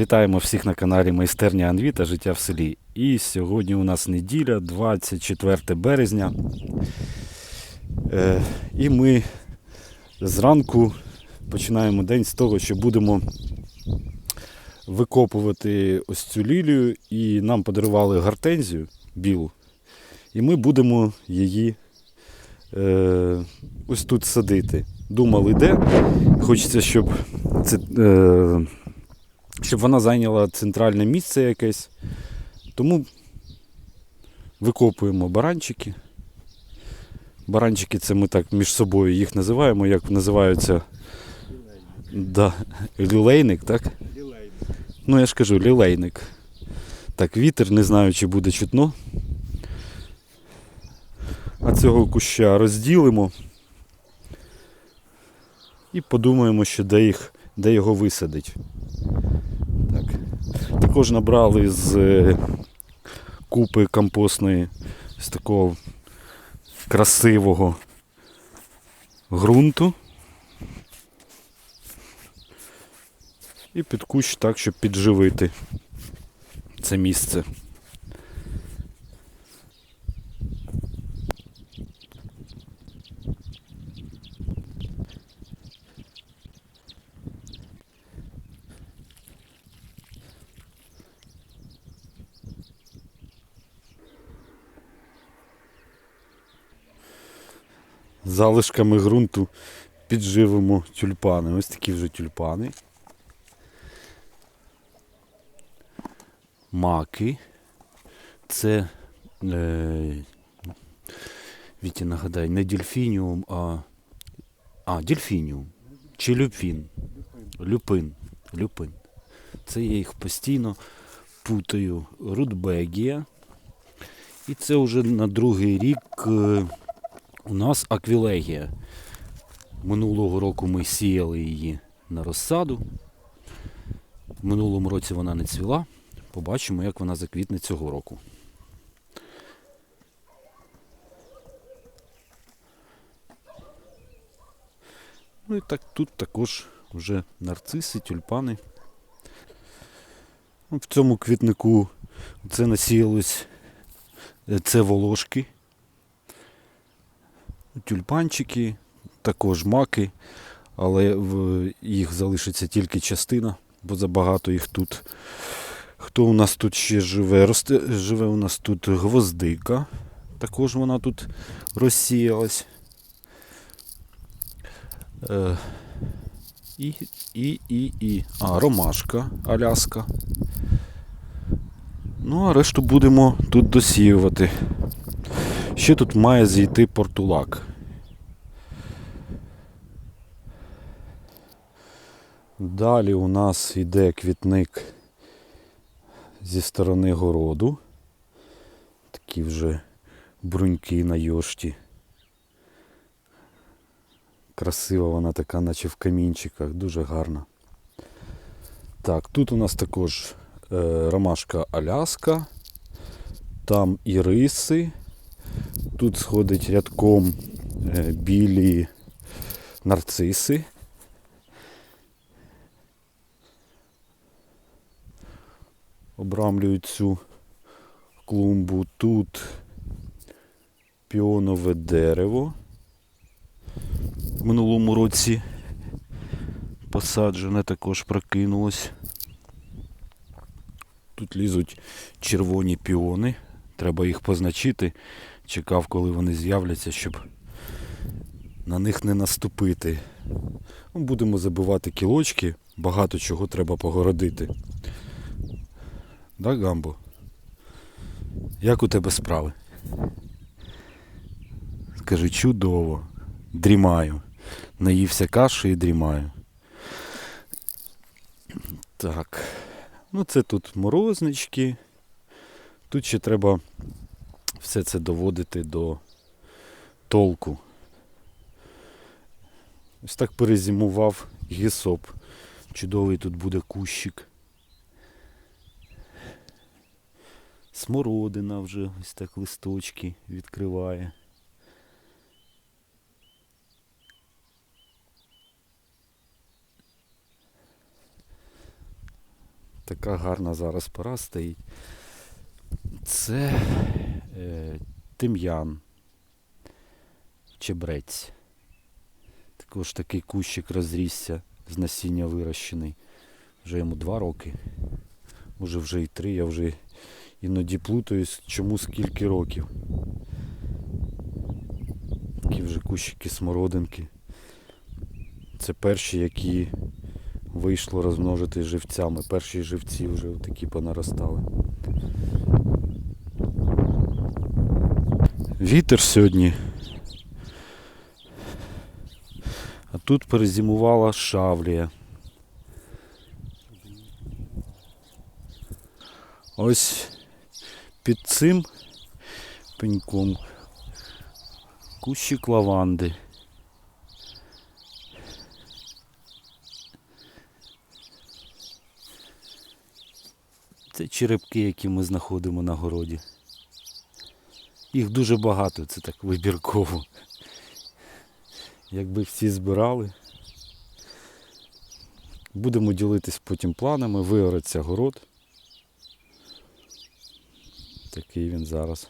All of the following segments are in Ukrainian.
Вітаємо всіх на каналі Майстерня Анві та Життя в селі. І сьогодні у нас неділя, 24 березня. Е, і ми зранку починаємо день з того, що будемо викопувати ось цю лілію, і нам подарували гортензію білу. І ми будемо її е, ось тут садити. Думали, де. Хочеться, щоб це. Е, щоб вона зайняла центральне місце якесь. Тому викопуємо баранчики. Баранчики це ми так між собою їх називаємо, як називаються да, лілейник, так? Ну я ж кажу, лілейник. Так, вітер, не знаю, чи буде чутно. А цього куща розділимо і подумаємо, що де, їх, де його висадить. Так. Також набрали з е, купи компостної з такого красивого ґрунту. І під кущ так, щоб підживити це місце. Залишками ґрунту підживимо тюльпани. Ось такі вже тюльпани. Маки. Це е, Віті нагадай, не дельфініум, а. А, дельфініум. Чи люпін. Люпин. Люпин. Це я їх постійно путаю. Рудбегія. І це вже на другий рік. е, у нас аквілегія. Минулого року ми сіяли її на розсаду. В минулому році вона не цвіла. Побачимо, як вона заквітне цього року. Ну і так тут також вже нарциси, тюльпани. В цьому квітнику це насіялось е, це волошки тюльпанчики, також маки, але їх залишиться тільки частина, бо забагато їх тут. Хто у нас тут ще живе? Росте, живе у нас тут гвоздика. Також вона тут розсіялась. Е, і, і, і, і. А, ромашка, аляска. Ну, а решту будемо тут досіювати. Ще тут має зійти портулак. Далі у нас йде квітник зі сторони городу. Такі вже бруньки на йошті. Красива вона така, наче в камінчиках, дуже гарна. Так, тут у нас також е, ромашка Аляска, там іриси. Тут сходить рядком е, білі нарциси. Обрамлюють цю клумбу. Тут піонове дерево. В минулому році посаджене також прокинулось. Тут лізуть червоні піони. Треба їх позначити. Чекав, коли вони з'являться, щоб на них не наступити. Ну, Будемо забивати кілочки, багато чого треба погородити. Да, Гамбо? Як у тебе справи? Скажи, чудово. Дрімаю. Наївся каші і дрімаю. Так. Ну це тут морознички. Тут ще треба все це доводити до толку. Ось так перезимував гісоп. Чудовий тут буде кущик. Смородина вже ось так листочки відкриває. Така гарна зараз пора стоїть. Це тим'ян. Чебрець. Також такий кущик розрісся з насіння вирощений. Вже йому два роки. Може вже і три, я вже іноді плутаюсь, чому скільки років. Такі вже кущики смородинки. Це перші, які вийшло розмножити живцями. Перші живці вже такі понаростали. Вітер сьогодні. А тут перезимувала шавлія. Ось під цим пеньком кущик лаванди. Це черепки, які ми знаходимо на городі. Їх дуже багато, це так вибірково. Якби всі збирали. Будемо ділитись потім планами, виориться город. Такий він зараз.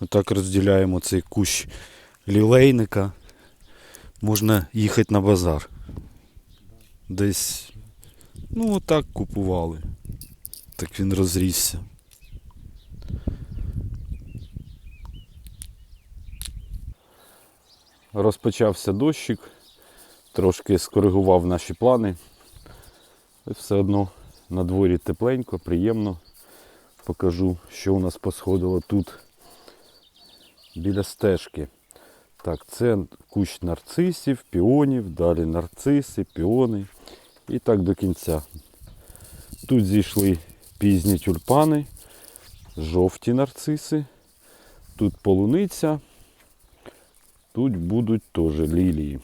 Отак розділяємо цей кущ лілейника. Можна їхати на базар. Десь, ну отак купували. Так він розрісся. Розпочався дощик, трошки скоригував наші плани. І все одно на дворі тепленько, приємно. Покажу, що у нас посходило тут біля стежки. Так, це кущ нарцисів, піонів, далі нарциси, піони. І так до кінця. Тут зійшли пізні тюльпани, жовті нарциси, тут полуниця, тут будуть теж лілії.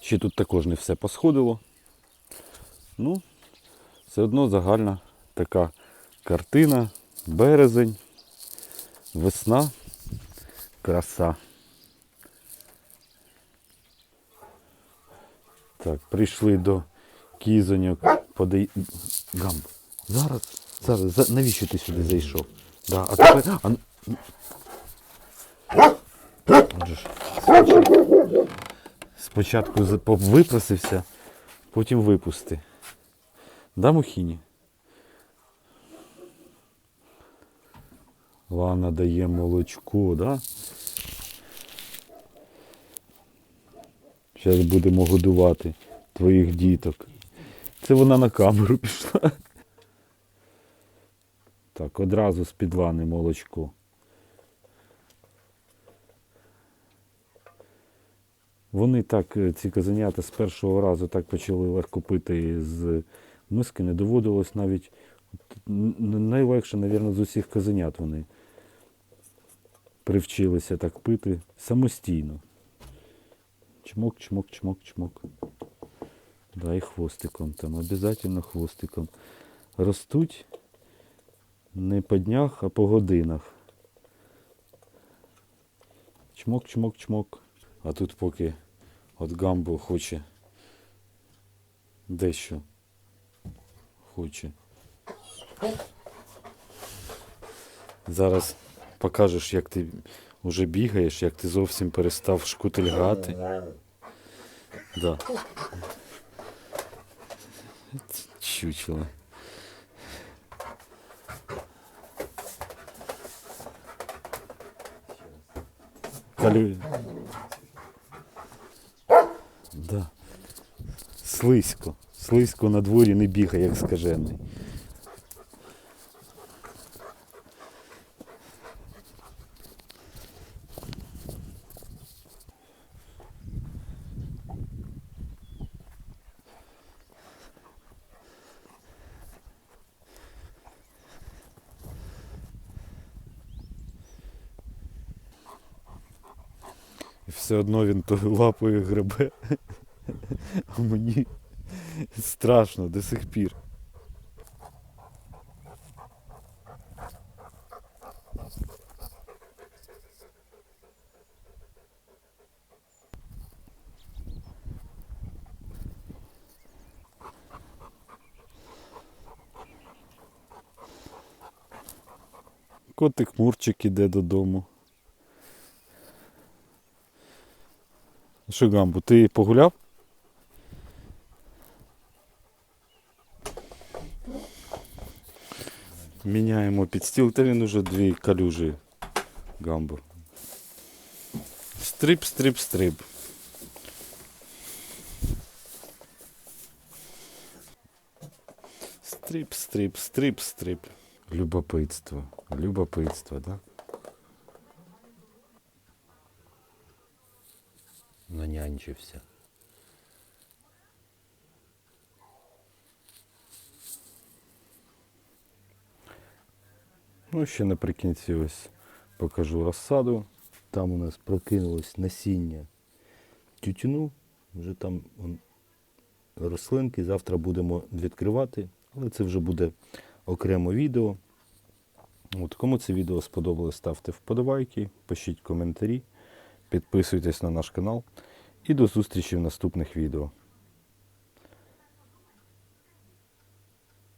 Ще тут також не все посходило. Ну, все одно загальна така картина, березень, весна, краса. Так, прийшли до кізоньок. Подай... Зараз, зараз, за- навіщо ти сюди зайшов? Да, а тепер... А... н- Отже ж, спочатку- Спочатку за- по- випросився, потім випусти. Да, Мухіні? Лана дає молочко, да? Зараз будемо годувати твоїх діток. Це вона на камеру пішла. Так, одразу з-під вани молочко. Вони так, е, ці казанята з першого разу так почали легко пити з миски, не доводилось навіть найлегше, мабуть, з усіх казанят вони привчилися так пити самостійно. Чмок, чмок, чмок, чмок. Да, і хвостиком там, обязательно хвостиком. Ростуть не по днях, а по годинах. Чмок, чмок, чмок. А тут поки от гамбо хоче дещо хоче. Зараз покажеш, як ти вже бігаєш, як ти зовсім перестав шкутильгати. Да. Чучело. Калю... Да. Слизько. Слизько на дворі не бігає, як скажений. все одно він лапою гребе. А мені страшно до сих пір. Котик Мурчик іде додому. Що, Гамбу, ти погуляв? Міняємо підстіл, та він уже дві калюжі гамбу. Стрип, стрип, стрип. Стрип, стрип, стрип, стрип. Любопитство. Любопитство, да? Нанянчився. Ну, ще наприкінці ось покажу розсаду. Там у нас прокинулось насіння тютюну. Вже там он, рослинки. Завтра будемо відкривати, але це вже буде окремо відео. От, кому це відео сподобалось, ставте вподобайки, пишіть коментарі, підписуйтесь на наш канал. І до зустрічі в наступних відео.